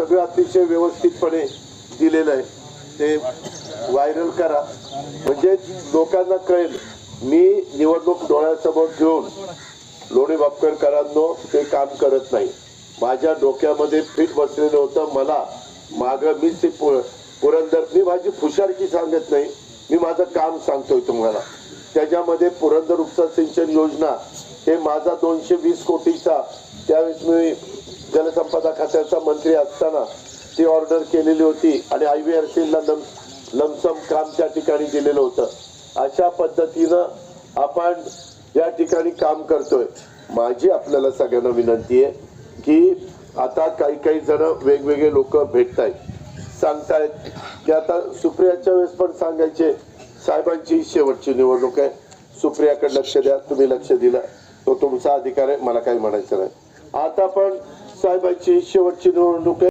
सगळं अतिशय व्यवस्थितपणे दिलेलं आहे. ते व्हायरल करा. म्हणजे लोकांना कळेल मी निवडणूक डोळ्यासमोर घेऊन लोणी बापकरकरांनो ते काम करत नाही. माझ्या डोक्यामध्ये फिट बसलेलं होतं. मला माग मी ते पु- पुरंदर मी माझी फुशारकी सांगत नाही. मी माझं काम सांगतोय तुम्हाला. त्याच्यामध्ये पुरंदर उपसा सिंचन योजना हे माझा दोनशे वीस कोटीचा त्यावेळेस मी जलसंपदा खात्याचा मंत्री असताना ती ऑर्डर केलेली होती आणि आय व्ही आर सीला लम लमसम काम त्या ठिकाणी दिलेलं होतं. अशा पद्धतीनं आपण या ठिकाणी काम करतोय. माझी आपल्याला सगळ्यांना विनंती आहे की आता काही काही जण वेगवेगळे लोक भेटत आहेत सांगतायत की आता सुप्रियाच्या वेळेस पण सांगायचे साहेबांची शेवटची निवडणूक आहे. सुप्रियाकडे लक्ष द्या तुम्ही लक्ष दिलं. तो तुमचा अधिकार आहे मला काही म्हणायचं नाही. आता पण साहेबांची शेवटची निवडणूक आहे.